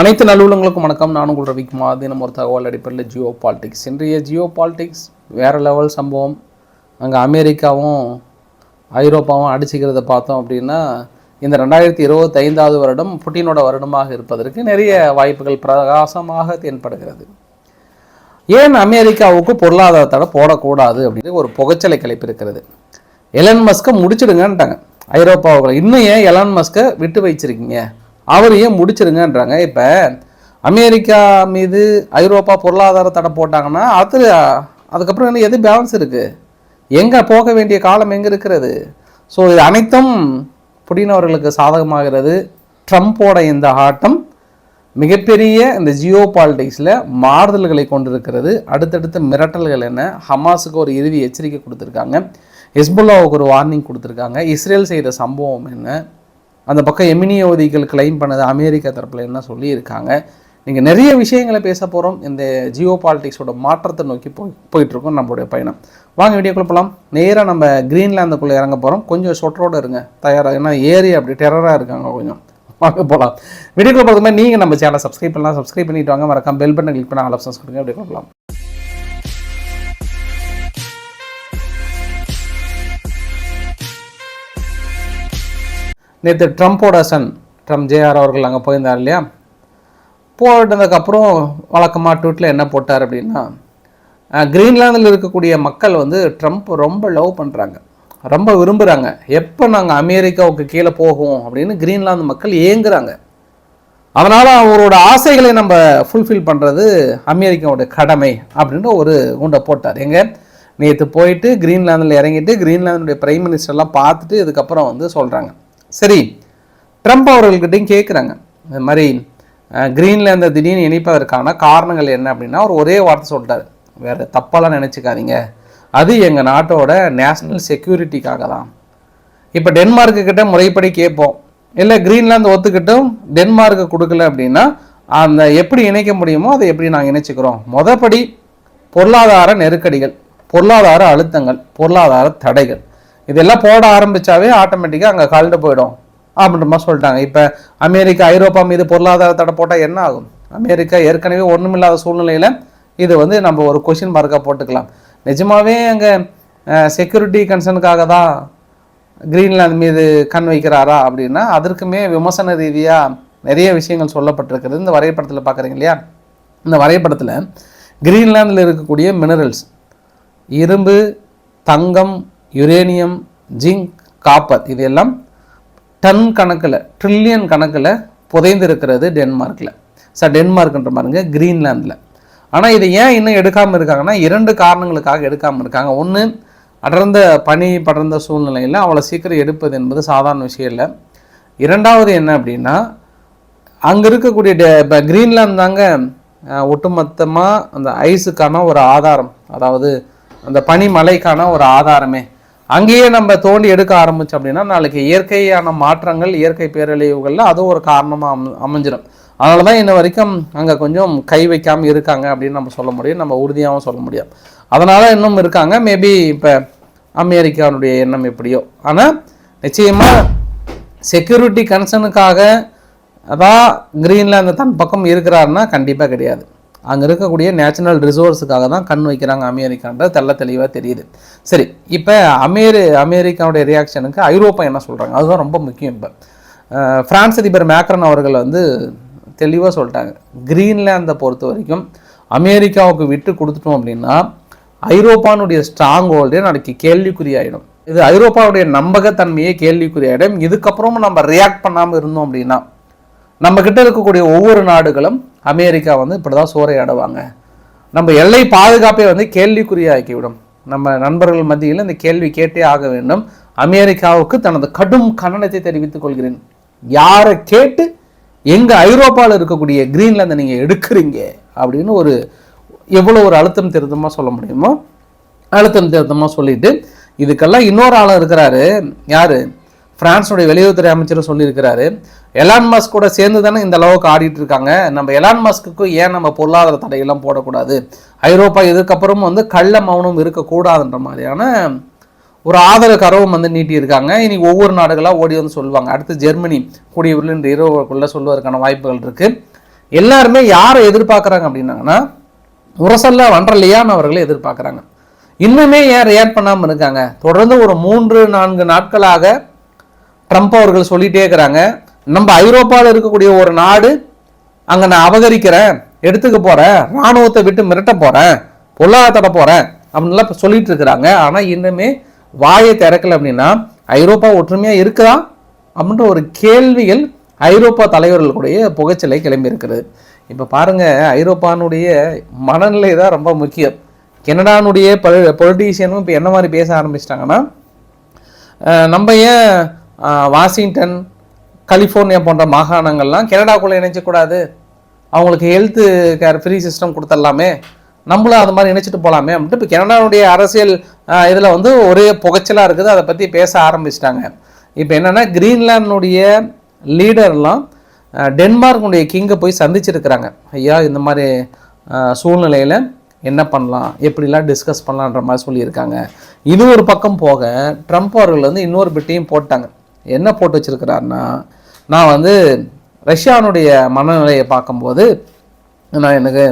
அனைத்து நல்லுள்ளங்களுக்கும் வணக்கம். நான் உங்கள் ரவிக்குமார் தினம் ஒரு தகவல் அடிப்படையில் ஜியோ பாலிடிக்ஸ். இன்றைய ஜியோ பாலிடிக்ஸ் வேறு லெவல் சம்பவம். அங்கே அமெரிக்காவும் ஐரோப்பாவும் அடிச்சுக்கிறத பார்த்தோம் அப்படின்னா இந்த ரெண்டாயிரத்தி இருபத்தைந்தாவது வருடம் புட்டினோட வருடமாக இருப்பதற்கு நிறைய வாய்ப்புகள் பிரகாசமாக தென்படுகிறது. ஏன் அமெரிக்காவுக்கு பொருளாதார தடை போடக்கூடாது அப்படின்னு ஒரு புகைச்சலை கிளப்பி இருக்கிறது எலன் மஸ்கை முடிச்சிடுங்கன்ட்டாங்க. ஐரோப்பாவுக்குள்ள. இன்னும் ஏன் எலன் மஸ்கை விட்டு வச்சிருக்கீங்க? அவர் ஏன் இப்போ அமெரிக்கா மீது ஐரோப்பா பொருளாதார தடை போட்டாங்கன்னா அது அதுக்கப்புறம் என்ன எது பேலன்ஸ் இருக்குது எங்கே போக வேண்டிய காலம் எங்கே இருக்கிறது? ஸோ இது அனைத்தும் புடின் அவர்களுக்கு சாதகமாகிறது. ட்ரம்ப்போட இந்த ஆட்டம் மிகப்பெரிய இந்த ஜியோ பாலிடிக்ஸில் மாறுதல்களை கொண்டிருக்கிறது. அடுத்தடுத்த மிரட்டல்கள் என்ன? ஹமாஸுக்கு ஒரு இறுதி எச்சரிக்கை கொடுத்துருக்காங்க. ஹெஸ்புல்லாவுக்கு ஒரு வார்னிங் கொடுத்துருக்காங்க. இஸ்ரேல் செய்த சம்பவம் என்ன? அந்த பக்கம் எமினியோதிகள் கிளைம் பண்ணது அமெரிக்கா தரப்பில் என்ன சொல்லியிருக்காங்க? நீங்கள் நிறைய விஷயங்களை பேச போகிறோம் இந்த ஜியோ பாலிட்டிக்ஸோட மாற்றத்தை நோக்கி போய் போயிட்டுருக்கோம் நம்மளுடைய பயணம். வாங்க வீடியோக்குள்ள போகலாம் நேராக நம்ம க்ரீன்லாந்துக்குள்ளே இறங்க போகிறோம் கொஞ்சம் சொட்டரோடு இருங்க. தயாராக ஏன்னா ஏரி அப்படி டெரராக இருக்காங்க கொஞ்சம். வாங்க போகலாம் வீடியோக்குள்ள போகிறதுமே மாதிரி நீங்கள் நம்ம சேனலை சப்ஸ்கிரைப் பண்ணலாம். சப்ஸ்கிரைப் பண்ணிட்டு வாங்க. மறக்காம பெல் பட்டன் கிளிக் பண்ண ஆல் ஆப்ஷன்ஸ் கொடுங்க. வீடியோக்குள்ள போகலாம் நேற்று ட்ரம்ப்போட சன் ட்ரம்ப் ஜேஆர் அவர்கள் அங்கே போயிருந்தார் இல்லையா? போட்டதுக்கப்புறம் வழக்கமாக ட்விட்டில் என்ன போட்டார் அப்படின்னா க்ரீன்லாந்தில் இருக்கக்கூடிய மக்கள் வந்து ட்ரம்ப் ரொம்ப லவ் பண்ணுறாங்க ரொம்ப விரும்புகிறாங்க எப்போ நாங்கள் அமெரிக்காவுக்கு கீழே போகும் அப்படின்னு க்ரீன்லாந்து மக்கள் ஏங்குறாங்க. அதனால் அவரோட ஆசைகளை நம்ம ஃபுல்ஃபில் பண்ணுறது அமெரிக்காவோட கடமை அப்படின்ற ஒரு குண்டை போட்டார். எங்கே? நேற்று போயிட்டு க்ரீன்லாந்தில் இறங்கிட்டு க்ரீன்லாந்துடைய பிரைம் மினிஸ்டர்லாம் பார்த்துட்டு இதுக்கப்புறம் வந்து சொல்கிறாங்க சரி ட்ரம்ப் அவர்கள்கிட்டையும் கேட்குறாங்க இந்த மாதிரி கிரீன்லேருந்து திடீர்னு இணைப்பதற்கான காரணங்கள் என்ன அப்படின்னா அவர் ஒரே வார்த்தை சொல்லிட்டார். வேறு தப்பாலாம் நினச்சிக்காதீங்க. அது எங்கள் நாட்டோட நேஷ்னல் செக்யூரிட்டிக்காக தான் இப்போ டென்மார்க்கு கிட்ட முறைப்படி கேட்போம். இல்லை கிரீன்லாந்து ஒத்துக்கிட்டும் டென்மார்க்கு கொடுக்கல அப்படின்னா அந்த எப்படி இணைக்க முடியுமோ அதை எப்படி நாங்கள் இணைச்சிக்கிறோம்? மொதப்படி பொருளாதார நெருக்கடிகள் பொருளாதார அழுத்தங்கள் பொருளாதார தடைகள். இதெல்லாம் போட ஆரம்பிச்சாவே ஆட்டோமேட்டிக்காக அங்கே கலந்து போயிடும். அப்படின்ற மாதிரி சொல்லிட்டாங்க. இப்போ அமெரிக்கா ஐரோப்பா மீது பொருளாதார தடை போட்டால் என்ன ஆகும்? அமெரிக்கா ஏற்கனவே ஒன்றுமில்லாத சூழ்நிலையில் இது வந்து நம்ம ஒரு கொஷின் மார்க்காக போட்டுக்கலாம். நிஜமாவே அங்கே செக்யூரிட்டி கன்சர்னுக்காக தான் கிரீன்லாந்து மீது கண் வைக்கிறாரா அப்படின்னா அதற்குமே விமர்சன ரீதியாக நிறைய விஷயங்கள் சொல்லப்பட்டிருக்கிறது இந்த வரைபடத்தில் பார்க்குறீங்க இல்லையா? இந்த வரைபடத்தில் கிரீன்லாந்தில் இருக்கக்கூடிய மினரல்ஸ் இரும்பு தங்கம் யுரேனியம் ஜிங்க் காப்பர் இது எல்லாம் டன் கணக்கில் ட்ரில்லியன் கணக்கில் புதைந்து இருக்கிறது டென்மார்க்கில் சார் டென்மார்க்ன்ற பாருங்க கிரீன்லாந்தில். ஆனால் இதை ஏன் இன்னும் எடுக்காமல் இருக்காங்கன்னா இரண்டு காரணங்களுக்காக எடுக்காமல் இருக்காங்க. ஒன்று அடர்ந்த பனி படர்ந்த சூழ்நிலையில் அவ்வளோ சீக்கிரம் எடுப்பது என்பது சாதாரண விஷயம் இல்லை. இரண்டாவது என்ன அப்படின்னா அங்கே இருக்கக்கூடிய டே இப்போ கிரீன்லாந்து தாங்க ஒட்டுமொத்தமாக அந்த ஐஸுக்கான ஒரு ஆதாரம். அதாவது அந்த பனிமலைக்கான ஒரு ஆதாரமே. அங்கேயே நம்ம தோண்டி எடுக்க ஆரம்பிச்சோம் அப்படின்னா நாளைக்கு இயற்கையான மாற்றங்கள் இயற்கை பேரழிவுகளில் அதுவும் ஒரு காரணமாக அம் அமைஞ்சிடும் அதனால தான் இன்ன வரைக்கும் அங்கே கொஞ்சம் கை வைக்காமல் இருக்காங்க அப்படின்னு நம்ம சொல்ல முடியும். நம்ம உறுதியாகவும் சொல்ல முடியும். அதனால் இன்னும் இருக்காங்க. மேபி இப்போ அமெரிக்காவுடைய எண்ணம் எப்படியோ. ஆனால் நிச்சயமாக செக்யூரிட்டி கன்சர்னுக்காக அதான் கிரீன்லாந்து தன் பக்கம் இருக்கிறாருன்னா கண்டிப்பாக கிடையாது. அங்கே இருக்கக்கூடிய நேச்சுரல் ரிசோர்ஸுக்காக தான் கண் வைக்கிறாங்க அமெரிக்கான்றது தெல்ல தெளிவாக தெரியுது. சரி இப்போ அமெரி அமெரிக்காவுடைய ரியாக்ஷனுக்கு ஐரோப்பா என்ன சொல்கிறாங்க அதுதான் ரொம்ப முக்கியம் இப்போ. ஃப்ரான்ஸ் அதிபர் மேக்ரன் அவர்கள் வந்து தெளிவாக சொல்லிட்டாங்க. கிரீன்லாந்தை பொறுத்த வரைக்கும் அமெரிக்காவுக்கு விட்டு கொடுத்துட்டோம் அப்படின்னா ஐரோப்பானுடைய ஸ்ட்ராங் ஹோல்டே நாளைக்கு கேள்விக்குறியாயிடும். இது ஐரோப்பாவுடைய நம்பகத்தன்மையே கேள்விக்குறியாயிடும். இதுக்கப்புறமும் நம்ம ரியாக்ட் பண்ணாமல் இருந்தோம் அப்படின்னா நம்ம இருக்கக்கூடிய ஒவ்வொரு நாடுகளும் அமெரிக்கா வந்து இப்படி தான் சூறையாடுவாங்க நம்ம எல்லை பாதுகாப்பை வந்து கேள்விக்குறியாக்கிவிடும். நம்ம நண்பர்கள் மத்தியில் இந்த கேள்வி கேட்டே ஆக வேண்டும். அமெரிக்காவுக்கு தனது கடும் கண்டனத்தை தெரிவித்துக் கொள்கிறேன். யாரை கேட்டு எங்கே ஐரோப்பாவில் இருக்கக்கூடிய கிரீன்லாந்தை நீங்கள் எடுக்கிறீங்க அப்படின்னு ஒரு எவ்வளோ ஒரு அழுத்தம் திருத்தமாக சொல்ல முடியுமோ? அழுத்தம் திருத்தமாக சொல்லிட்டு இதுக்கெல்லாம் இன்னொரு ஆளும் இருக்கிறாரு. யாரு? பிரான்ஸுடைய வெளியுறவுத்துறை அமைச்சரும் சொல்லியிருக்கிறாரு. எலான் மஸ்க் கூட சேர்ந்து தானே இந்த அளவுக்கு ஆடிட்டு இருக்காங்க. நம்ம எலான் மஸ்க்கு ஏன் நம்ம பொருளாதார தடையெல்லாம் போடக்கூடாது? ஐரோப்பா இதுக்கப்புறம் வந்து கள்ள மௌனம் இருக்கக்கூடாதுன்ற மாதிரியான ஒரு ஆதரவு கரவும் வந்து நீட்டியிருக்காங்க. இனி ஒவ்வொரு நாடுகளாக ஓடி வந்து சொல்லுவாங்க. அடுத்து ஜெர்மனி கூடிய இந்த இரவுக்குள்ளே சொல்வதற்கான வாய்ப்புகள் இருக்குது எல்லாருமே யாரை எதிர்பார்க்குறாங்க அப்படின்னாங்கன்னா உரசல்ல வன்றலையான் அவர்களை எதிர்பார்க்குறாங்க. இன்னுமே ஏன் ரியாக்ட் பண்ணாமல் இருக்காங்க? தொடர்ந்து ஒரு மூன்று நான்கு நாட்களாக ட்ரம்ப் அவர்கள் சொல்லிட்டே இருக்கிறாங்க. நம்ம ஐரோப்பாவில் இருக்கக்கூடிய ஒரு நாடு அங்கே நான் அபகரிக்கிறேன் எடுத்துக்க போகிறேன் இராணுவத்தை விட்டு மிரட்ட போகிறேன் பொருளாதார போகிறேன் அப்படின்லாம் இப்போ சொல்லிட்டு இருக்கிறாங்க. ஆனால் இன்னுமே வாயை திறக்கல அப்படின்னா ஐரோப்பா ஒற்றுமையாக இருக்குதா? அப்படின்ற ஒரு கேள்விகள் ஐரோப்பா தலைவர்களுடைய புகைச்சலை கிளம்பி இருக்கிறது இப்போ பாருங்கள் ஐரோப்பானுடைய மனநிலை தான் ரொம்ப முக்கியம். கெனடானுடைய பொலிட்டீஷியனும் இப்போ என்ன மாதிரி பேச ஆரம்பிச்சிட்டாங்கன்னா நம்ம ஏன் வாஷிங்டன் கலிஃபோர்னியா போன்ற மாகாணங்கள்லாம் கனடாக்குள்ளே இணைச்சக்கூடாது அவங்களுக்கு ஹெல்த்து கேர் ஃப்ரீ சிஸ்டம் கொடுத்துடலாமே நம்மளும் அது மாதிரி இணைச்சிட்டு போகலாமே அப்படின்ட்டு இப்போ கனடாவுடைய அரசியல் இதில் வந்து ஒரே புகைச்சலாக இருக்குது. அதை பற்றி பேச ஆரம்பிச்சிட்டாங்க. இப்போ என்னென்னா கிரீன்லாண்டுடைய லீடர்லாம் டென்மார்க்குடைய கிங்கை போய் சந்திச்சிருக்கிறாங்க. ஐயா இந்த மாதிரி சூழ்நிலையில் என்ன பண்ணலாம்? எப்படிலாம் டிஸ்கஸ் பண்ணலான்ற மாதிரி சொல்லியிருக்காங்க. இது ஒரு பக்கம் போக ட்ரம்ப் அவர்கள் வந்து இன்னொரு பிட்டையும் போட்டாங்க. என்ன போட்டு வச்சிருக்கிறாருன்னா நான் வந்து ரஷ்யானுடைய மனநிலையை பார்க்கும்போது நான் எனக்கு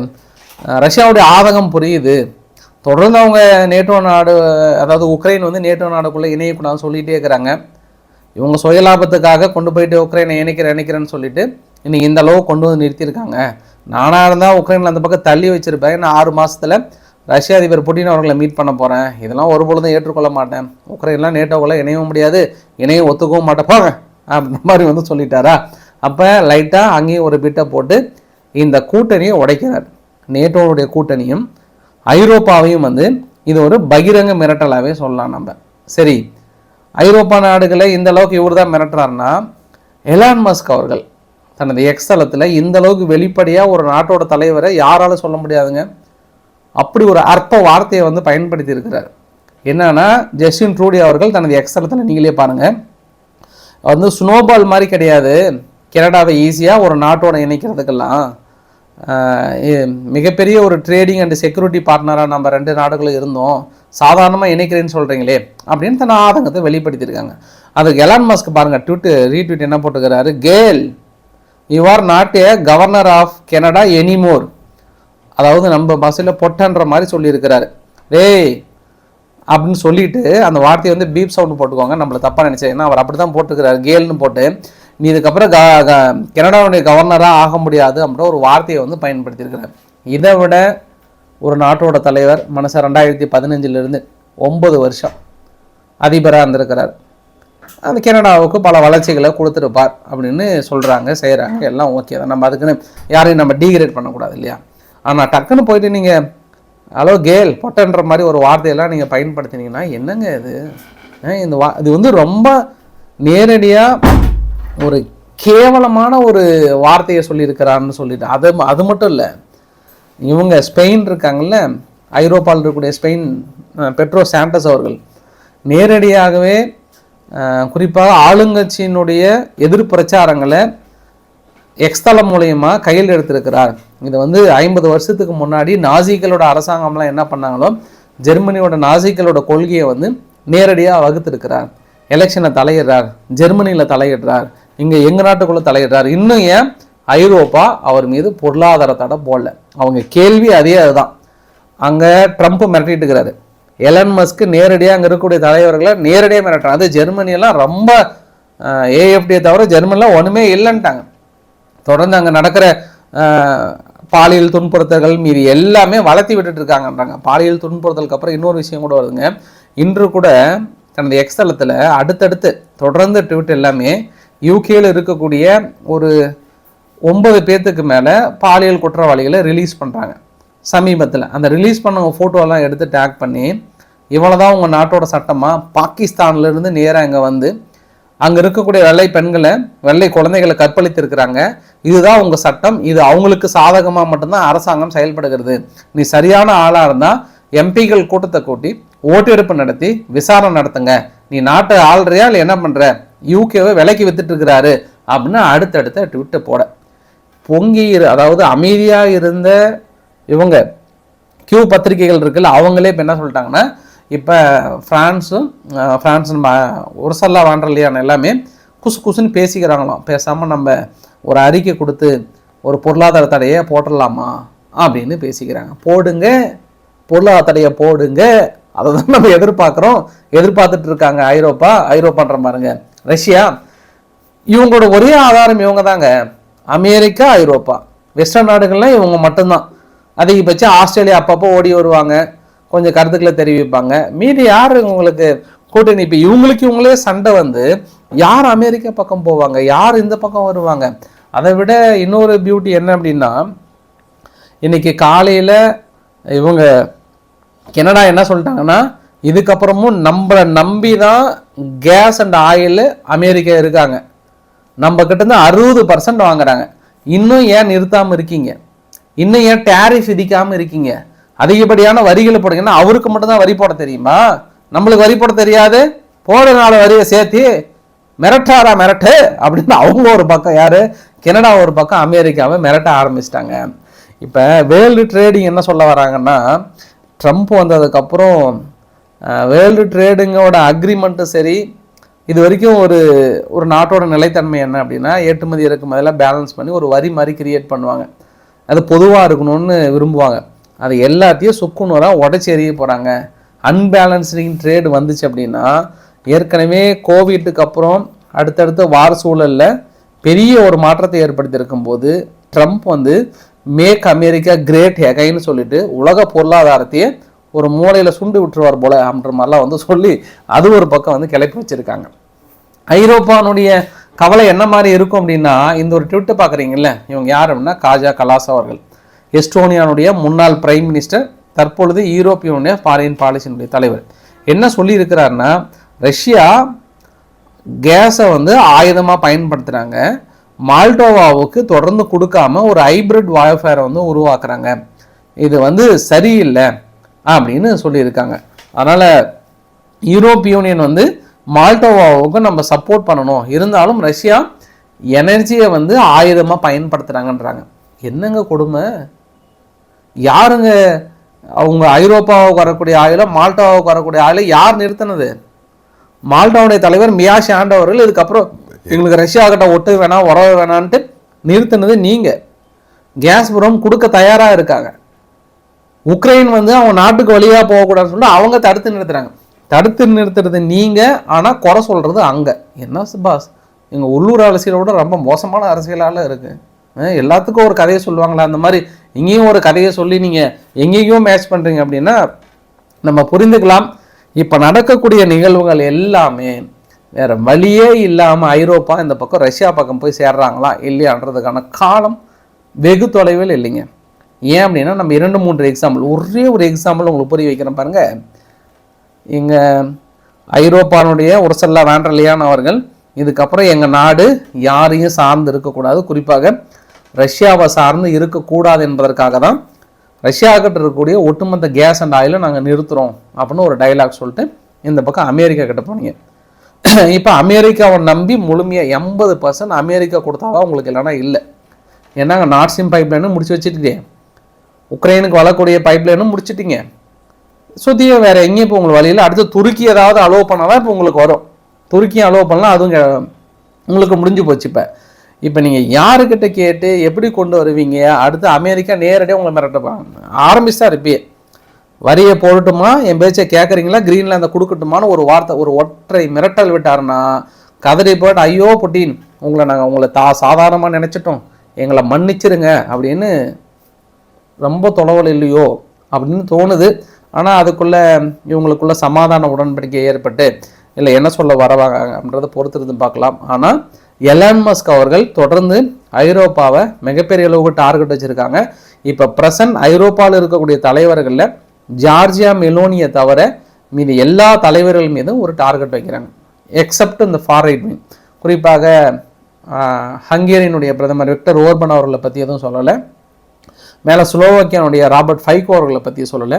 ரஷ்யாவுடைய ஆதகம் புரியுது. தொடர்ந்து அவங்க நேட்டோ நாடு அதாவது உக்ரைன் வந்து நேட்டோ நாடுக்குள்ளே இணையக்கூடாதுன்னு சொல்லிகிட்டே இருக்கிறாங்க. இவங்க சுயலாபத்துக்காக கொண்டு போயிட்டு உக்ரைனை இணைக்கிறேன் இணைக்கிறேன்னு சொல்லிட்டு இன்னைக்கு இந்த அளவு கொண்டு வந்து நிறுத்தியிருக்காங்க. நானாக இருந்தால் உக்ரைனில் அந்த பக்கம் தள்ளி வச்சுருப்பேன். ஏன்னா ஆறு மாதத்தில் ரஷ்ய அதிபர் புட்டின் அவர்களை மீட் பண்ண போகிறேன் இதெல்லாம் ஒரு பொழுதும் ஏற்றுக்கொள்ள மாட்டேன். உக்ரைன்லாம் நேட்டோக்குள்ளே இணையவும் முடியாது. இணைய ஒத்துக்கவும் மாட்டேன். போங்க. அப்படின்ற மாதிரி வந்து சொல்லிட்டாரா? அப்போ லைட்டாக அங்கேயும் ஒரு பிட்டை போட்டு இந்த கூட்டணியை உடைக்கிறார். நேட்டோவுடைய கூட்டணியும் ஐரோப்பாவையும் வந்து இது ஒரு பகிரங்க மிரட்டலாகவே சொல்லலாம் நம்ம. சரி. ஐரோப்பா நாடுகளை இந்த அளவுக்கு இவர் தான் மிரட்டுறாருன்னா எலான் மஸ்க் அவர்கள் தனது எக்ஸ்தலத்தில் இந்த அளவுக்கு வெளிப்படையாக ஒரு நாட்டோட தலைவரை யாராலும் சொல்ல முடியாதுங்க. அப்படி ஒரு அற்ப வார்த்தையை வந்து பயன்படுத்தி இருக்கிறார் என்னன்னா ஜஸ்டின் ட்ரூடி அவர்கள் தனது எக்ஸலத்தில் நீங்களே பாருங்கள் வந்து ஸ்னோபால் மாதிரி கிடையாது. கனடாவை ஈஸியாக ஒரு நாட்டோட இணைக்கிறதுக்கெல்லாம் மிகப்பெரிய ஒரு ட்ரேடிங் அண்ட் செக்யூரிட்டி பார்ட்னராக நம்ம ரெண்டு நாடுகளும் இருந்தோம். சாதாரணமாக இணைக்கிறேன்னு சொல்கிறீங்களே அப்படின்னு தன் ஆதங்கத்தை வெளிப்படுத்தியிருக்காங்க. அதுக்கு எலான் மஸ்க் பாருங்கள் ட்விட்டு ரீட்வீட் என்ன போட்டுக்கிறாரு Khel you are not a governor of Canada anymore அதாவது நம்ம பஸ்ஸில் பொட்டன்ற மாதிரி சொல்லியிருக்கிறாரு. டேய் அப்படின்னு சொல்லிட்டு அந்த வார்த்தையை வந்து பீப் சவுண்ட் போட்டுக்கோங்க. நம்மளை தப்பாக நினச்சேன் ஏன்னா அவர் அப்படி தான் போட்டுருக்கிறார். கேல்னு போட்டு நீ இதுக்கப்புறம் க கனடாவுடைய கவர்னராக ஆக முடியாது அப்படின்ற ஒரு வார்த்தையை வந்து பயன்படுத்தியிருக்கிறார். இதை விட ஒரு நாட்டோட தலைவர் மனசை ரெண்டாயிரத்தி பதினஞ்சிலிருந்து ஒன்பது வருஷம் அதிபராக இருந்திருக்கிறார். அந்த கனடாவுக்கு பல வளர்ச்சிகளை கொடுத்துருப்பார் அப்படின்னு சொல்கிறாங்க செய்கிறாங்க எல்லாம் ஓகே தான். நம்ம அதுக்குன்னு யாரையும் நம்ம டீக்ரேட் பண்ணக்கூடாது இல்லையா? ஆனால் டக்குன்னு போயிட்டு நீங்கள் ஹலோ கேல் பொட்டன்ற மாதிரி ஒரு வார்த்தையெல்லாம் நீங்கள் பயன்படுத்தினீங்கன்னா என்னங்க இது? இந்த வா இது வந்து ரொம்ப நேரடியாக ஒரு கேவலமான ஒரு வார்த்தையை சொல்லியிருக்கிறான்னு சொல்லிட்டு அது அது மட்டும் இல்லை. இவங்க ஸ்பெயின் இருக்காங்கல்ல ஐரோப்பாவில் இருக்கக்கூடிய ஸ்பெயின் பெட்ரோ சாண்டஸ் அவர்கள் நேரடியாகவே குறிப்பாக ஆளுங்கட்சியினுடைய எதிர் பிரச்சாரங்களை எக்ஸ்தலம் மூலயமா கையில் எடுத்திருக்கிறார். இது வந்து ஐம்பது வருஷத்துக்கு முன்னாடி நாசிகளோட அரசாங்கம்லாம் என்ன பண்ணாங்களோ ஜெர்மனியோட நாசிகளோட கொள்கையை வந்து நேரடியாக வகுத்திருக்கிறார். எலெக்ஷனை தலையிடுறார். ஜெர்மனியில் தலையிடுறார். இங்கே எங்கள் நாட்டுக்குள்ளே தலையிடுறார். இன்னும் ஏன்? ஐரோப்பா அவர் மீது பொருளாதார தடை போடல. அவங்க கேள்வி அதே அதுதான். அங்கே ட்ரம்ப் மிரட்டிட்டு இருக்கிறாரு எலன் மஸ்க்கு நேரடியாக அங்கே இருக்கக்கூடிய தலைவர்களை நேரடியாக மிரட்டுறாங்க அது ஜெர்மனியெல்லாம் ரொம்ப ஏஎஃப்டியை தவிர ஜெர்மனியில் ஒன்றுமே இல்லைன்ட்டாங்க. தொடர்ந்து அங்கே நடக்கிற பாலியல் துன்புறுத்தல்கள் மீறி எல்லாமே வளர்த்தி விட்டுட்டு இருக்காங்கன்றாங்க பாலியல் துன்புறுத்தலுக்கு அப்புறம் இன்னொரு விஷயம் கூட வருதுங்க. இன்று கூட தனது எக்ஸ்தலத்தில் அடுத்தடுத்து தொடர்ந்து ட்விட் எல்லாமே யூகேயில் இருக்கக்கூடிய ஒரு ஒன்பது பேர்த்துக்கு மேலே பாலியல் குற்றவாளிகளை ரிலீஸ் பண்ணுறாங்க சமீபத்தில். அந்த ரிலீஸ் பண்ணவங்க ஃபோட்டோலாம் எடுத்து டேக் பண்ணி இவ்வளோதான் உங்கள் நாட்டோட சட்டமாக பாகிஸ்தான்லேருந்து நேராக இங்கே வந்து அங்கே இருக்கக்கூடிய வெள்ளை பெண்களை வெள்ளை குழந்தைகளை கற்பழித்திருக்கிறாங்க. இதுதான் உங்கள் சட்டம். இது அவங்களுக்கு சாதகமாக மட்டும்தான் அரசாங்கம் செயல்படுகிறது. நீ சரியான ஆளாக இருந்தால் எம்பிகள் கூட்டத்தை கூட்டி ஓட்டெடுப்பு நடத்தி விசாரணை நடத்துங்க. நீ நாட்டை ஆள்றியா இல்லை என்ன பண்ணுற யூகேவை விலைக்கு வித்துட்டு இருக்கிறாரு அப்படின்னு அடுத்தடுத்த ட்விட்டை போட. பொங்கி இரு- அதாவது அமைதியாக இருந்த இவங்க கியூ பத்திரிகைகள் இருக்குல்ல அவங்களே இப்போ என்ன சொல்லிட்டாங்கன்னா இப்போ ஃப்ரான்ஸும் அஹ், ஃப்ரான்ஸ் நம்ம உரசல்லா வாண்டர்லியான எல்லாமே குசு குசுன்னு பேசிக்கிறாங்களாம். பேசாமல் நம்ம ஒரு அறிக்கை கொடுத்து ஒரு பொருளாதார தடையை போட்டுடலாமா அப்படின்னு பேசிக்கிறாங்க. போடுங்க பொருளாதார தடையை போடுங்க. அதை தான் நம்ம எதிர்பார்க்குறோம். எதிர்பார்த்துட்டு இருக்காங்க ஐரோப்பா ஐரோப்பான்ற பாருங்க. ரஷ்யா இவங்களோட ஒரே ஆதாரம் இவங்க தாங்க அமெரிக்கா ஐரோப்பா. வெஸ்டர்ன் நாடுகள்லாம் இவங்க மட்டும்தான். அதிகபட்சம் ஆஸ்திரேலியா அப்பப்போ ஓடி வருவாங்க. கொஞ்சம் கருத்துக்களை தெரிவிப்பாங்க. மீதி யார் உங்களுக்கு கூட்டணி? இப்போ இவங்களுக்கு இவங்களே சண்டை வந்து யார் அமெரிக்கா பக்கம் போவாங்க? யார் இந்த பக்கம் வருவாங்க? அதை விட இன்னொரு பியூட்டி என்ன அப்படின்னா இன்னைக்கு காலையில் இவங்க கனடா என்ன சொல்லிட்டாங்கன்னா இதுக்கப்புறமும் நம்மளை நம்பி தான் கேஸ் அண்ட் ஆயில் அமெரிக்கா இருக்காங்க. நம்ம கிட்டேருந்து அறுபது பர்சன்ட் வாங்குறாங்க. இன்னும் ஏன் நிறுத்தாமல் இருக்கீங்க? இன்னும் ஏன் டேரிஃப் விதிக்காமல் இருக்கீங்க? அதிகப்படியான வரிகளை போடுங்கன்னா அவருக்கு மட்டும்தான் வரி போட தெரியுமா? நம்மளுக்கு வரி போட தெரியாது. போட வரியை சேர்த்து மிரட்டாரா மிரட்டு? அப்படின்னு அவங்க ஒரு பக்கம் யார்? கனடா ஒரு பக்கம் அமெரிக்காவை மிரட்ட ஆரம்பிச்சிட்டாங்க. இப்போ வேர்ல்டு ட்ரேடிங் என்ன சொல்ல வராங்கன்னா ட்ரம்ப் வந்ததுக்கப்புறம் வேர்ல்டு ட்ரேடிங்கோட அக்ரிமெண்ட்டும் சரி இது வரைக்கும் ஒரு ஒரு நாட்டோட நிலைத்தன்மை என்ன அப்படின்னா ஏற்றுமதி இறக்குமதியெல்லாம் பேலன்ஸ் பண்ணி ஒரு வரி மாதிரி கிரியேட் பண்ணுவாங்க. அது பொதுவாக இருக்கணும்னு விரும்புவாங்க. அது எல்லாத்தையும் சுக்குநூறாக உடச்சி எறிய போகிறாங்க அன்பேலன்ஸ்டிங் ட்ரேடு வந்துச்சு அப்படின்னா ஏற்கனவே கோவிட்டுக்கு அப்புறம் அடுத்தடுத்த வார சூழலில் பெரிய ஒரு மாற்றத்தை ஏற்படுத்தியிருக்கும் போது ட்ரம்ப் வந்து மேக் அமெரிக்கா கிரேட் எகைன்னு சொல்லிட்டு உலக பொருளாதாரத்தையே ஒரு மூலையில் சுண்டு விட்டுருவார் போல அப்படின்ற மாதிரிலாம் வந்து சொல்லி அது ஒரு பக்கம் வந்து கிளப்பி வச்சிருக்காங்க. ஐரோப்பானுடைய கவலை என்ன மாதிரி இருக்கும் அப்படின்னா இந்த ஒரு ட்விட்டை பார்க்குறீங்கல்ல இவங்க யார் அப்படின்னா காஜா கலாஸ் அவர்கள். எஸ்டோனியானுடைய முன்னாள் பிரைம் மினிஸ்டர் தற்பொழுது யூரோப்பியனுடைய ஃபாரின் பாலிசியினுடைய தலைவர். என்ன சொல்லியிருக்கிறாருன்னா ரஷ்யா கேஸை வந்து ஆயுதமாக பயன்படுத்துகிறாங்க மால்டோவாவுக்கு தொடர்ந்து கொடுக்காம ஒரு ஹைபிரிட் வாய்ஃபேரை வந்து உருவாக்குறாங்க. இது வந்து சரியில்லை அப்படின்னு சொல்லியிருக்காங்க. அதனால் யூரோப்பிய யூனியன் வந்து மால்டோவாவுக்கு நம்ம சப்போர்ட் பண்ணணும். இருந்தாலும் ரஷ்யா எனர்ஜியை வந்து ஆயுதமாக பயன்படுத்துகிறாங்கன்றாங்க என்னங்க கொடுமை? யாருங்க அவங்க ஐரோப்பாவுக்கு வரக்கூடிய ஆயுள மால்டாவுக்கு வரக்கூடிய ஆயுள யார் நிறுத்தினது? மால்டாவுடைய தலைவர் மியாஷ் ஆண்டவர்கள் அவர்கள் இதுக்கப்புறம் எங்களுக்கு ரஷ்யா கிட்ட ஒட்டு வேணாம் உறவு வேணான்ட்டு நிறுத்தினது நீங்கள் கேஸ் புறம் கொடுக்க தயாராக இருக்காங்க. உக்ரைன் வந்து அவங்க நாட்டுக்கு வழியாக போகக்கூடாதுன்னு சொல்லி அவங்க தடுத்து நிறுத்துறாங்க. தடுத்து நிறுத்துறது நீங்கள் ஆனால் குறை சொல்கிறது அங்கே. என்ன பாஸ் எங்கள் உள்ளூர் அரசியலோட ரொம்ப மோசமான அரசியலால் இருக்குது எல்லாத்துக்கும் ஒரு கதையை சொல்லுவாங்களா அந்த மாதிரி இங்கேயும் ஒரு கதையை சொல்லி நீங்கள் எங்கேயும் மேட்ச் பண்ணுறீங்க அப்படின்னா நம்ம புரிந்துக்கலாம். இப்போ நடக்கக்கூடிய நிகழ்வுகள் எல்லாமே வேறு வழியே இல்லாமல் ஐரோப்பா இந்த பக்கம் ரஷ்யா பக்கம் போய் சேர்றாங்களா இல்லையான்றதுக்கான காலம் வெகு தொலைவில் இல்லைங்க. ஏன் அப்படின்னா நம்ம இரண்டு மூன்று எக்ஸாம்பிள் ஒரே ஒரு எக்ஸாம்பிள் உங்களுக்கு புரிய வைக்கிறேன் பாருங்கள் எங்கள் ஐரோப்பானுடைய உரசல்லா வேண்டலியான் அவர்கள் இதுக்கப்புறம் எங்கள் நாடு யாரையும் சார்ந்து இருக்கக்கூடாது. குறிப்பாக ரஷ்யாவை சார்ந்து இருக்கக்கூடாது என்பதற்காக தான் ரஷ்யாக்கிட்ட இருக்கக்கூடிய ஒட்டுமொத்த கேஸ் அண்ட் ஆயிலை நாங்கள் நிறுத்துகிறோம் அப்படின்னு ஒரு டைலாக் சொல்லிட்டு இந்த பக்கம் அமெரிக்கா கிட்ட போனீங்க. இப்போ அமெரிக்காவை நம்பி முழுமையாக எண்பது பர்சன்ட் அமெரிக்கா கொடுத்தாதான் உங்களுக்கு இல்லைன்னா இல்லை. ஏன்னாங்க நார்த் ஸ்ட்ரீம் பைப் லைனும் முடிச்சு வச்சுட்டீங்க. உக்ரைனுக்கு வரக்கூடிய பைப் லைனும் முடிச்சிட்டீங்க. சுற்றியும் வேறு எங்கேயும் இப்போ உங்களுக்கு வழியில் அடுத்து துருக்கி ஏதாவது அலோவ் பண்ணால் தான் இப்போ உங்களுக்கு வரும். துருக்கியும் அலோவ் பண்ணலாம் அதுவும் உங்களுக்கு முடிஞ்சு போச்சு இப்போ. இப்போ நீங்கள் யாருக்கிட்ட கேட்டு எப்படி கொண்டு வருவீங்க? அடுத்து அமெரிக்கா நேரடியாக உங்களை மிரட்டப்பாங்க ஆரம்பிச்சா இருப்பே வரியை போடட்டுமா? என் பேச்சை கேட்குறீங்களா கிரீன்லாந்தை கொடுக்கட்டுமான்னு ஒரு வார்த்தை ஒரு ஒற்றை மிரட்டல் விட்டாருன்னா கதறி போட்டு ஐயோ புட்டின் உங்களை நாங்கள் உங்களை தா சாதாரணமாக நினச்சிட்டோம். எங்களை மன்னிச்சிருங்க அப்படின்னு ரொம்ப தொலைவல் இல்லையோ அப்படின்னு தோணுது. ஆனால் அதுக்குள்ளே இவங்களுக்குள்ள சமாதான உடன்படிக்கை ஏற்பட்டு இல்லை என்ன சொல்ல வரவாங்கன்றதை பொறுத்திருந்து பார்க்கலாம். ஆனால் எலான் மஸ்க் அவர்கள் தொடர்ந்து ஐரோப்பாவை மிகப்பெரிய அளவுக்கு டார்கெட் வச்சுருக்காங்க. இப்போ பிரசன்ட் ஐரோப்பாவில் இருக்கக்கூடிய தலைவர்களில் ஜார்ஜியா மெலோனியை தவிர மீது எல்லா தலைவர்கள் மீதும் ஒரு டார்கெட் வைக்கிறாங்க. எக்ஸப்ட் இந்த ஃபார் ரைட் விங் குறிப்பாக ஹங்கேரியனுடைய பிரதமர் விக்டர் ஓர்பன் அவர்களை பற்றி எதுவும் சொல்லலை. மேலே ஸ்லோவாக்கியானுடைய ராபர்ட் ஃபைகோ அவர்களை பற்றி சொல்லலை.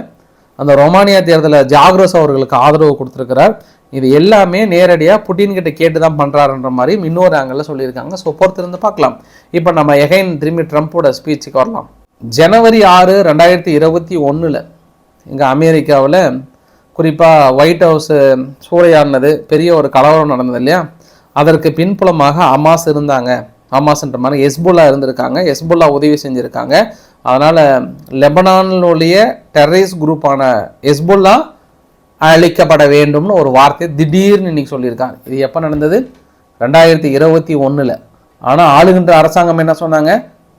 அந்த ரொமானியா தேர்தலில் ஜாக்ரோஸ் அவர்களுக்கு ஆதரவு கொடுத்துருக்கிறார். இது எல்லாமே நேரடியாக புட்டின் கிட்ட கேட்டு தான் பண்ணுறாருன்ற மாதிரியும் இன்னொரு ஆங்கிளில் சொல்லியிருக்காங்க. ஸோ பொறுத்திருந்து பார்க்கலாம். இப்போ நம்ம எகைன் திரும்பி ட்ரம்ப்போட ஸ்பீச்சுக்கு வரலாம். ஜனவரி ஆறு ரெண்டாயிரத்தி இருபத்தி ஒன்றில் இங்கே அமெரிக்காவில் குறிப்பாக ஒயிட் ஹவுஸு சூறையாடினது பெரிய ஒரு கலவரம் நடந்தது இல்லையா? அதற்கு பின்புலமாக அமாஸ் இருந்தாங்க. ஹமாஸ்ன்ற மாதிரி எஸ்புல்லா இருந்திருக்காங்க. எஸ்புல்லா உதவி செஞ்சுருக்காங்க. அதனால் லெபனானுடைய டெரரிஸ்ட் குரூப்பான எஸ்புல்லா அழிக்கப்பட வேண்டும்னு ஒரு வார்த்தை திடீர்னு இன்றைக்கி சொல்லியிருக்காங்க. இது எப்போ நடந்தது? ரெண்டாயிரத்தி இருபத்தி ஒன்றில் ஆனால் ஆளுகின்ற அரசாங்கம் என்ன சொன்னாங்க?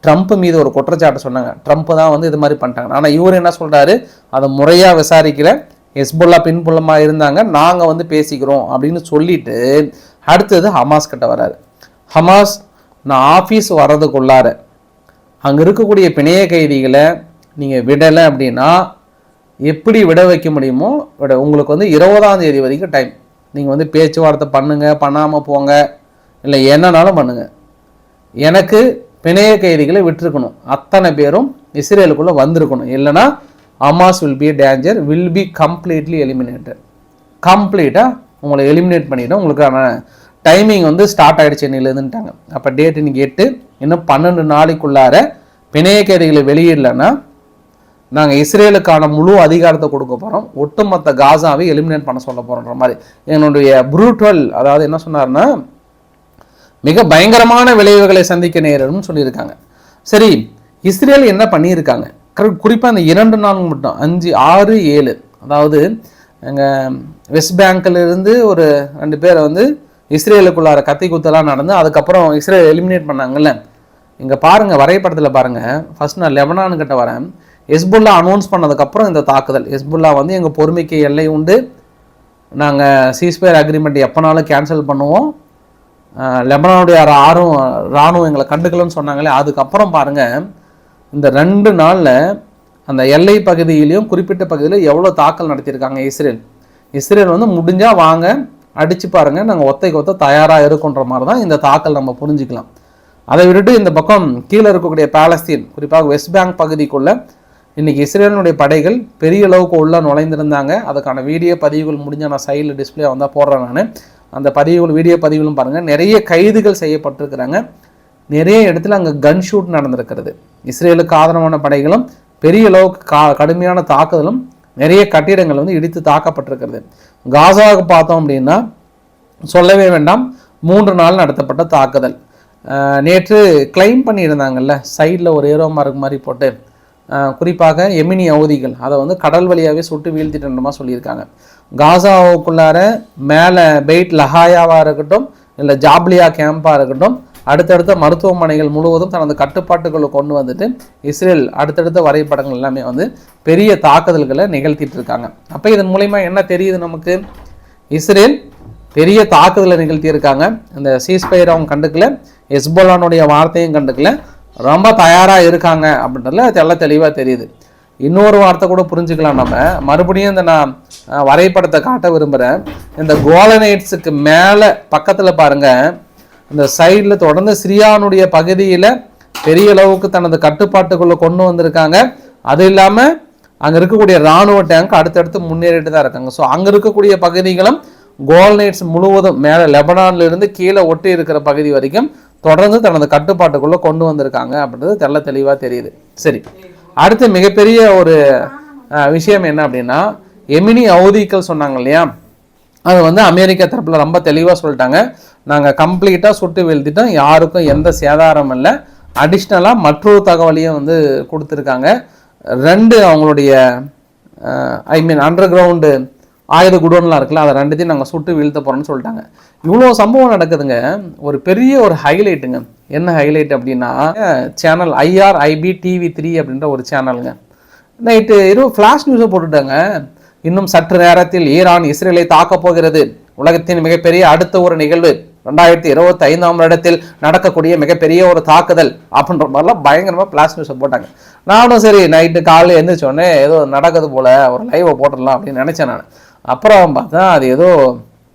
ட்ரம்ப் மீது ஒரு குற்றச்சாட்டு சொன்னாங்க. ட்ரம்ப் தான் வந்து இது மாதிரி பண்ணிட்டாங்க. ஆனால் இவர் என்ன சொல்கிறாரு அதை முறையாக விசாரிக்கிற ஹெஸ்புல்லா பின்புலமாக இருந்தாங்க. நாங்கள் வந்து பேசிக்கிறோம் அப்படின்னு சொல்லிட்டு அடுத்தது ஹமாஸ் கிட்ட வராரு. ஹமாஸ் நான் ஆஃபீஸ் வர்றதுக்குள்ளார அங்கே இருக்கக்கூடிய பிணைய கைதிகளை நீங்கள் விடலை அப்படின்னா எப்படி விட வைக்க முடியுமோ விட உங்களுக்கு வந்து இருபதாம் தேதி வரைக்கும் டைம் நீங்கள் வந்து பேச்சுவார்த்தை பண்ணுங்கள் பண்ணாமல் போங்க. இல்லை என்னன்னாலும் பண்ணுங்கள் எனக்கு பிணைய கைதிகளை விட்டுருக்கணும். அத்தனை பேரும் இஸ்ரேலுக்குள்ளே வந்திருக்கணும். இல்லைன்னா Hamas will be danger will be completely eliminated கம்ப்ளீட்டாக உங்களை எலிமினேட் பண்ணிவிட்டு உங்களுக்கான டைமிங் வந்து ஸ்டார்ட் ஆகிடுச்சு இன்னிலேருந்துட்டாங்க அப்போ டேட் இன்னைக்கு எட்டு இன்னும் பன்னெண்டு நாளைக்குள்ளார பிணைய கைதிகளை வெளியிடலைன்னா நாங்கள் இஸ்ரேலுக்கான முழு அதிகாரத்தை கொடுக்க போகிறோம் ஒட்டுமொத்த காசாவை எலிமினேட் பண்ண சொல்ல போகிறோன்ற மாதிரி. என்னுடைய ப்ரூட்வல் அதாவது என்ன சொன்னார்னா மிக பயங்கரமான விளைவுகளை சந்திக்க நேரம்னு சொல்லியிருக்காங்க. சரி இஸ்ரேல் என்ன பண்ணியிருக்காங்க? குறிப்பாக அந்த இரண்டு நாள் மட்டும் அஞ்சு ஆறு ஏழு. அதாவது எங்கள் வெஸ்ட் பேங்க்லிருந்து ஒரு ரெண்டு பேரை வந்து இஸ்ரேலுக்குள்ளார கத்தி குத்தெல்லாம் நடந்து அதுக்கப்புறம் இஸ்ரேல் எலிமினேட் பண்ணாங்கல்ல. இங்கே பாருங்கள் வரைபடத்தில் பாருங்கள் ஃபர்ஸ்ட் நான் லெபனான் கிட்ட வரேன். எஸ்புல்லா அனௌன்ஸ் பண்ணதுக்கப்புறம் இந்த தாக்குதல். எஸ்புல்லா வந்து எங்கள் பொறுமைக்கு எல்லை உண்டு. நாங்கள் சீஸ்பயர் அக்ரிமெண்ட் எப்போனாலும் கேன்சல் பண்ணுவோம். லெபனானுடைய ஆறும் இராணுவம் எங்களை கண்டுக்கலன்னு சொன்னாங்களே அதுக்கப்புறம் பாருங்கள் இந்த ரெண்டு நாளில் அந்த எல்லை பகுதியிலையும் குறிப்பிட்ட பகுதியில் எவ்வளோ தாக்கல் நடத்தியிருக்காங்க இஸ்ரேல். இஸ்ரேல் வந்து முடிஞ்சால் வாங்க. அடித்து பாருங்கள் நாங்கள் ஒத்தைக்கு ஒத்த தயாராக இருக்குன்ற மாதிரி தான் இந்த தாக்கல் நம்ம புரிஞ்சுக்கலாம். அதை விட்டுட்டு இந்த பக்கம் கீழே இருக்கக்கூடிய பாலஸ்தீன் குறிப்பாக வெஸ்ட் பேங்க் பகுதிக்குள்ளே இன்னைக்கு இஸ்ரேலினுடைய படைகள் பெரிய அளவுக்கு உள்ளே நுழைந்திருந்தாங்க. அதுக்கான வீடியோ பதிவுகள் முடிஞ்ச நான் சைடில் டிஸ்பிளே வந்தால் போடுறேன் நான். அந்த பதிவுகள் வீடியோ பதிவுகளும் பாருங்கள் நிறைய கைதுகள் செய்யப்பட்டிருக்கிறாங்க. நிறைய இடத்துல அங்கே கன் ஷூட் நடந்திருக்கிறது. இஸ்ரேலுக்கு ஆதரவான படைகளும் பெரிய அளவுக்கு கா கடுமையான தாக்குதலும் நிறைய கட்டிடங்கள் வந்து இடித்து தாக்கப்பட்டிருக்கிறது. காசாவுக்கு பார்த்தோம் அப்படின்னா சொல்லவே வேண்டாம் மூன்று நாள் நடத்தப்பட்ட தாக்குதல். நேற்று கிளைம் பண்ணியிருந்தாங்கல்ல சைடில் ஒரு ஏரோ மார்க் மாதிரி போட்டு குறிப்பாக எமினி அவதிகள் அதை வந்து கடல் வழியாகவே சுட்டு வீழ்த்திட்டமா சொல்லியிருக்காங்க. காசாவுக்குள்ளார மேலே பெய்ட் லஹாயாவாக இருக்கட்டும் இல்லை ஜாப்லியா கேம்பாக இருக்கட்டும் அடுத்தடுத்த மருத்துவமனைகள் முழுவதும் தனது கட்டுப்பாட்டுக்குள்ள கொண்டு வந்துட்டு இஸ்ரேல் அடுத்தடுத்த வரைபடங்கள் எல்லாமே வந்து பெரிய தாக்குதல்களை நிகழ்த்திட்டு இருக்காங்க. அப்போ இதன் மூலயமா என்ன தெரியுது நமக்கு? இஸ்ரேல் பெரிய தாக்குதலை நிகழ்த்தியிருக்காங்க. இந்த சீஸ்பயர் அவங்க கண்டுக்கல. எஸ்போலானுடைய வார்த்தையும் கண்டுக்கல. ரொம்ப தயாராக இருக்காங்க அப்படின்றதுல தெள்ள தெளிவாக தெரியுது. இன்னொரு வார்த்தை கூட புரிஞ்சுக்கலாம் நம்ம. மறுபடியும் இந்த நான் வரைபடத்தை காட்ட விரும்புகிறேன் இந்த கோலனைட்ஸுக்கு மேலே பக்கத்தில் பாருங்கள் இந்த சைடில் தொடர்ந்து சிரியானுடைய பகுதியில் பெரிய அளவுக்கு தனது கட்டுப்பாட்டுக்குள்ளே கொண்டு வந்திருக்காங்க. அது இல்லாமல் அங்கே இருக்கக்கூடிய இராணுவ டேங்க் அடுத்தடுத்து முன்னேறிட்டு தான் இருக்காங்க. ஸோ அங்கே இருக்கக்கூடிய பகுதிகளும் கோல்நைட்ஸ் முழுவதும் மேலே லெபனான்லேருந்து கீழே ஒட்டி இருக்கிற பகுதி வரைக்கும் தொடர்ந்து தனது கட்டுப்பாட்டுக்குள்ளே கொண்டு வந்திருக்காங்க அப்படின்றது தெல்ல தெளிவாக தெரியுது. சரி. அடுத்து மிகப்பெரிய ஒரு விஷயம் என்ன அப்படின்னா எமினி அவதிக்கள் சொன்னாங்க இல்லையா? அது வந்து அமெரிக்கா தரப்பில் ரொம்ப தெளிவாக சொல்லிட்டாங்க. நாங்கள் கம்ப்ளீட்டாக சுட்டு வீழ்த்திட்டோம். யாருக்கும் எந்த சேதாரம் இல்லை. அடிஷ்னலாக மற்றொரு தகவலையும் வந்து கொடுத்துருக்காங்க. ரெண்டு அவங்களுடைய ஐ மீன் அண்டர் கிரவுண்டு ஆயுத குடோன்லாம் இருக்குல்ல அதை ரெண்டுத்தையும் நாங்கள் சுட்டு வீழ்த்த போகிறோம்னு சொல்லிட்டாங்க. இவ்வளோ சம்பவம் நடக்குதுங்க. ஒரு பெரிய ஒரு ஹைலைட்டுங்க என்ன ஹைலைட் அப்படின்னா channel IR IP TV three அப்படின்ற ஒரு சேனலுங்க நைட்டு இரவு ஃப்ளாஷ் நியூஸை போட்டுட்டாங்க. இன்னும் சற்று நேரத்தில் ஈரான் இஸ்ரேலை தாக்கப் போகிறது. உலகத்தின் மிகப்பெரிய அடுத்த ஒரு நிகழ்வு. ரெண்டாயிரத்தி இருபத்தி ஐந்தாம் வருடத்தில் நடக்கக்கூடிய மிகப்பெரிய ஒரு தாக்குதல் அப்படின்ற மாதிரிலாம் பயங்கரமாக பிளாஸ் நியூஸை போட்டாங்க. நானும் சரி நைட்டு காலையில் எழுந்திரிச்சோடனே ஏதோ நடக்குது போல் ஒரு லைவை போட்டுடலாம் அப்படின்னு நினச்சேன் நான். அப்புறம் பார்த்தா அது ஏதோ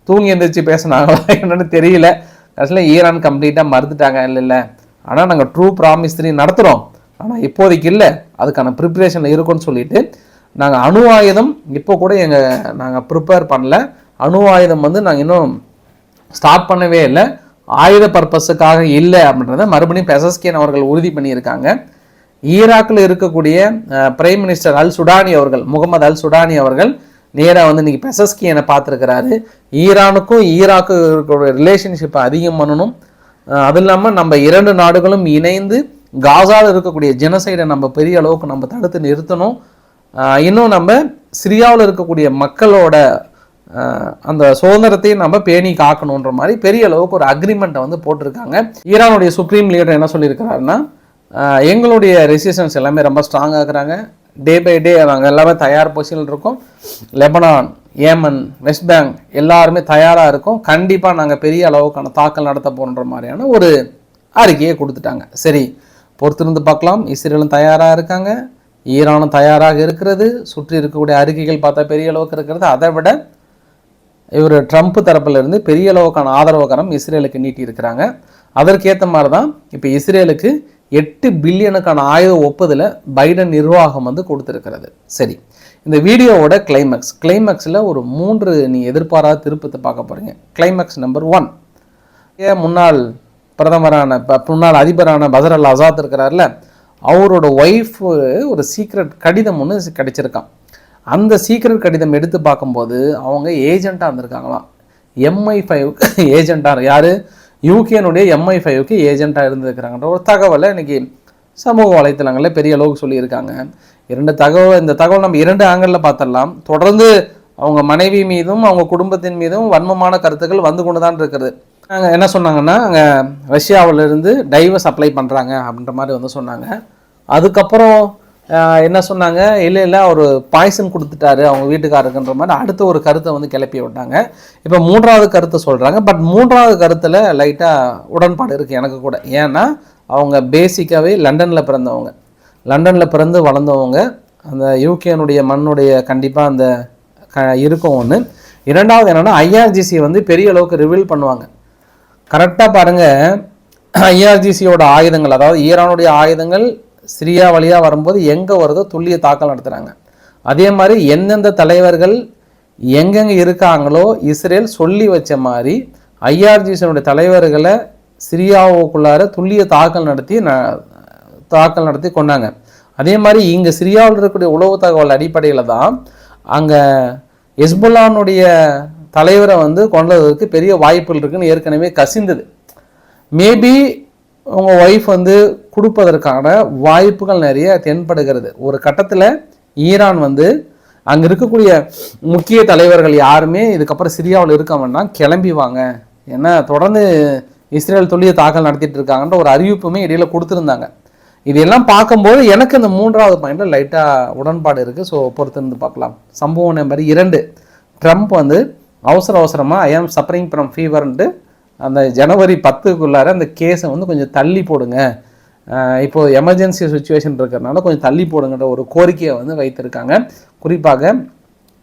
தூங்கி எழுந்திரிச்சு பேசினாங்களா என்னன்னு தெரியல. கடைசியில் ஈரான் கம்ப்ளீட்டாக மறுத்துட்டாங்க. இல்லை இல்லை. ஆனால் நாங்கள் ட்ரூ ப்ராமிஸ் த்ரீ நடத்துகிறோம் ஆனால் இப்போதைக்கு இல்லை. அதுக்கான ப்ரிப்பரேஷனில் இருக்கும்னு சொல்லிட்டு நாங்கள் அணு ஆயுதம் இப்போ கூட எங்கள் நாங்கள் ப்ரிப்பேர் பண்ணல. அணு ஆயுதம் வந்து நாங்கள் இன்னும் ஸ்டார்ட் பண்ணவே இல்லை. ஆயுத பர்பஸுக்காக இல்லை அப்படின்றத மறுபடியும் பெசஸ்கேன் அவர்கள் உறுதி பண்ணியிருக்காங்க. ஈராக்கில் இருக்கக்கூடிய பிரைம் மினிஸ்டர் அல் சுடானி அவர்கள் முகமது அல் சுடானி அவர்கள் நேராக வந்து இன்னைக்கு பெசஸ்கியனை பார்த்துருக்கிறாரு. ஈரானுக்கும் ஈராக்கு இருக்கக்கூடிய ரிலேஷன்ஷிப்பை அதிகம் பண்ணணும். அது இல்லாமல் நம்ம இரண்டு நாடுகளும் இணைந்து காசாவில் இருக்கக்கூடிய ஜெனசைடை நம்ம பெரிய அளவுக்கு நம்ம தடுத்து நிறுத்தணும். இன்னும் நம்ம சிரியாவில் இருக்கக்கூடிய மக்களோட அந்த சுதந்திரத்தையும் நம்ம பேணி காக்கணுன்ற மாதிரி பெரிய அளவுக்கு ஒரு அக்ரிமெண்ட்டை வந்து போட்டிருக்காங்க. ஈரானுடைய சுப்ரீம் லீடர் என்ன சொல்லியிருக்கிறாருன்னா எங்களுடைய ரெசிஸ்டன்ஸ் எல்லாமே ரொம்ப ஸ்ட்ராங்காக இருக்கிறாங்க. டே பை டே நாங்கள் எல்லாமே தயார் பொசிஷனில் இருக்கோம். லெபனான் ஏமன் வெஸ்ட் பேங்க் எல்லாருமே தயாராக இருக்கோம். கண்டிப்பாக நாங்கள் பெரிய அளவுக்கான தாக்கல் நடத்த போகிற மாதிரியான ஒரு அறிக்கையை கொடுத்துட்டாங்க. சரி பொறுத்திருந்து பார்க்கலாம். இஸ்ரேலும் தயாராக இருக்காங்க. ஈரானும் தயாராக இருக்கிறது சுற்றி இருக்கக்கூடிய அறிக்கைகள் பார்த்தா பெரிய அளவுக்கு இருக்கிறது. அதை விட இவர் ட்ரம்ப் தரப்பிலிருந்து பெரிய அளவுக்கான ஆதரவுகரம் இஸ்ரேலுக்கு நீட்டியிருக்கிறாங்க அதற்கேற்ற மாதிரி தான் இப்போ இஸ்ரேலுக்கு எட்டு பில்லியனுக்கான ஆயுத ஒப்புதலை பைடன் நிர்வாகம் வந்து கொடுத்துருக்கிறது. சரி இந்த வீடியோவோட கிளைமேக்ஸ் கிளைமேக்ஸில் ஒரு மூன்று நீ எதிர்பாராத திருப்பத்தை பார்க்க போகிறீங்க கிளைமேக்ஸ் நம்பர் ஒன் ஏன் முன்னாள் பிரதமரான முன்னாள் அதிபரான பதர் அல் ஆசாத் இருக்கிறார்ல அவரோட ஒய்ஃப் ஒரு சீக்ரெட் கடிதம் ஒன்று கிடைச்சிருக்கான். அந்த சீக்ரெட் கடிதம் எடுத்து பார்க்கும்போது அவங்க ஏஜெண்ட்டாக இருந்திருக்காங்களாம். எம்ஐ ஃபைவுக்கு ஏஜெண்ட்டாக யார்? யூகேனுடைய எம்ஐ ஃபைவுக்கு ஏஜெண்ட்டாக இருந்திருக்கிறாங்கன்ற ஒரு தகவலை இன்னைக்கு சமூக வலைத்தளங்களில் பெரிய அளவுக்கு சொல்லியிருக்காங்க. இரண்டு தகவல் இந்த தகவல் நம்ம இரண்டு ஆங்கிளில் பார்த்துடலாம். தொடர்ந்து அவங்க மனைவி மீதும் அவங்க குடும்பத்தின் மீதும் வன்மமான கருத்துக்கள் வந்து கொண்டு தான் இருக்கிறது நாங்கள் என்ன சொன்னாங்கன்னா அங்கே ரஷ்யாவிலேருந்து டைவர்ஸ் அப்ளை பண்ணுறாங்க அப்படின்ற மாதிரி வந்து சொன்னாங்க. அதுக்கப்புறம் என்ன சொன்னாங்க? இல்லை இல்லை அவர் பாய்சன் கொடுத்துட்டாரு அவங்க வீட்டுக்காரருக்குன்ற மாதிரி அடுத்த ஒரு கருத்தை வந்து கிளப்பி விட்டாங்க. இப்போ மூன்றாவது கருத்தை சொல்கிறாங்க பட் மூன்றாவது கருத்தில் லைட்டாக உடன்பாடு இருக்குது எனக்கு கூட. ஏன்னா அவங்க பேசிக்காகவே லண்டனில் பிறந்தவங்க. லண்டனில் பிறந்து வளர்ந்தவங்க. அந்த யூகேனுடைய மண்ணுடைய கண்டிப்பாக அந்த க இருக்கும் ஒன்று இரண்டாவது என்னென்னா ஐஆர்ஜிசி வந்து பெரிய அளவுக்கு ரிவீல் பண்ணுவாங்க. கரெக்டாக பாருங்கள் ஐஆர்ஜிசியோட ஆயுதங்கள் அதாவது ஈரானுடைய ஆயுதங்கள் சிரியா வழியாக வரும்போது எங்கே வருதோ துல்லிய தாக்கல் நடத்துகிறாங்க அதே மாதிரி எந்தெந்த தலைவர்கள் எங்கெங்கே இருக்காங்களோ இஸ்ரேல் சொல்லி வச்ச மாதிரி ஐஆர்ஜிசியினுடைய தலைவர்களை சிரியாவுக்குள்ளார துல்லிய தாக்கல் நடத்தி ந தாக்கல் நடத்தி கொண்டாங்க. அதே மாதிரி இங்கே சிரியாவில் இருக்கக்கூடிய உளவு தகவல் அடிப்படையில் தான் அங்கே எஸ்புல்லானுடைய தலைவரை வந்து கொண்டதற்கு பெரிய வாய்ப்புகள் இருக்குன்னு ஏற்கனவே கசிந்தது. மேபி உங்கள் ஒய்ஃப் வந்து கொடுப்பதற்கான வாய்ப்புகள் நிறைய தென்படுகிறது. ஒரு கட்டத்தில் ஈரான் வந்து அங்கே இருக்கக்கூடிய முக்கிய தலைவர்கள் யாருமே இதுக்கப்புறம் சிரியாவில் இருக்க வேண்டாம் கிளம்பி வாங்க. ஏன்னா தொடர்ந்து இஸ்ரேல் தொல்லிய தாக்கல் நடத்திட்டு இருக்காங்கன்ற ஒரு அறிவிப்புமே இடையில கொடுத்துருந்தாங்க. இதெல்லாம் பார்க்கும்போது எனக்கு இந்த மூன்றாவது பாயிண்டில் லைட்டாக உடன்பாடு இருக்குது ஸோ பொறுத்திருந்து பார்க்கலாம். சம்பவம் நம்பர் இரண்டு. ட்ரம்ப் வந்து அவசர அவசரமாக ஐ ஆம் சப்பரிங் ஃப்ரம் ஃபீவர்ன்ட்டு அந்த ஜனவரி பத்துக்குள்ளார அந்த கேஸை வந்து கொஞ்சம் தள்ளி போடுங்க. இப்போது எமர்ஜென்சி சுச்சுவேஷன் இருக்கிறதுனால கொஞ்சம் தள்ளி போடுங்கன்ற ஒரு கோரிக்கையை வந்து வைத்திருக்காங்க. குறிப்பாக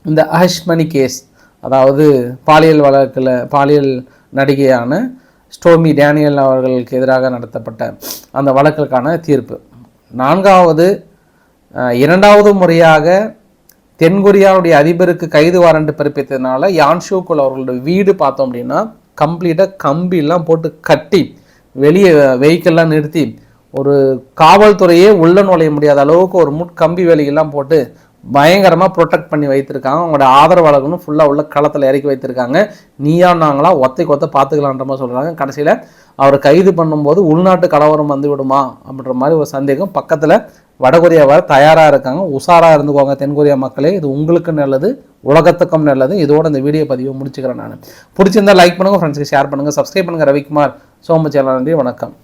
இந்த அஹஷ்மணி கேஸ் அதாவது பாலியல் வழக்கில் பாலியல் நடிகையான ஸ்டோமி டேனியல் அவர்களுக்கு எதிராக நடத்தப்பட்ட அந்த வழக்குக்கான தீர்ப்பு. நான்காவது இரண்டாவது முறையாக தென்கொரியாவுடைய அதிபருக்கு கைது வாரண்ட் பிறப்பித்ததுனால யான்ஷூக்குல் அவர்களோட வீடு பார்த்தோம் அப்படின்னா கம்ப்ளீட்டாக கம்பிலாம் போட்டு கட்டி வெளியே வெஹிக்கிள்லாம் நிறுத்தி ஒரு காவல்துறையே உள்ள நுழைய முடியாத அளவுக்கு ஒரு முட்கம்பி வேலையெல்லாம் போட்டு பயங்கரமாக ப்ரொடெக்ட் பண்ணி வைத்திருக்காங்க. அவங்களோட ஆதரவாளர்களும் ஃபுல்லாக உள்ள களத்தில் இறக்கி வைத்திருக்காங்க. நீயா நாங்களாம் ஒத்தை கொத்த பார்த்துக்கலான்ற மாதிரி சொல்கிறாங்க கடைசியில் அவரை கைது பண்ணும்போது உள்நாட்டு கலவரம் வந்து விடுமா அப்படின்ற மாதிரி ஒரு சந்தேகம். பக்கத்தில் வடகொரியா வர தயாராக இருக்காங்க. உஷாராக இருந்துக்கோங்க தென்கொரியா மக்களே. இது உங்களுக்கு நல்லது உலகத்துக்கும் நல்லது. இதோட இந்த வீடியோ பதிவை முடிச்சுக்கிறேன் நான். பிடிச்சிருந்தா லைக் பண்ணுங்கள் ஃப்ரெண்ட்ஸுக்கு ஷேர் பண்ணுங்கள் சப்ஸ்கிரைப் பண்ணுங்கள் ரவிக்குமார். சோமச்சேலா நன்றி வணக்கம்.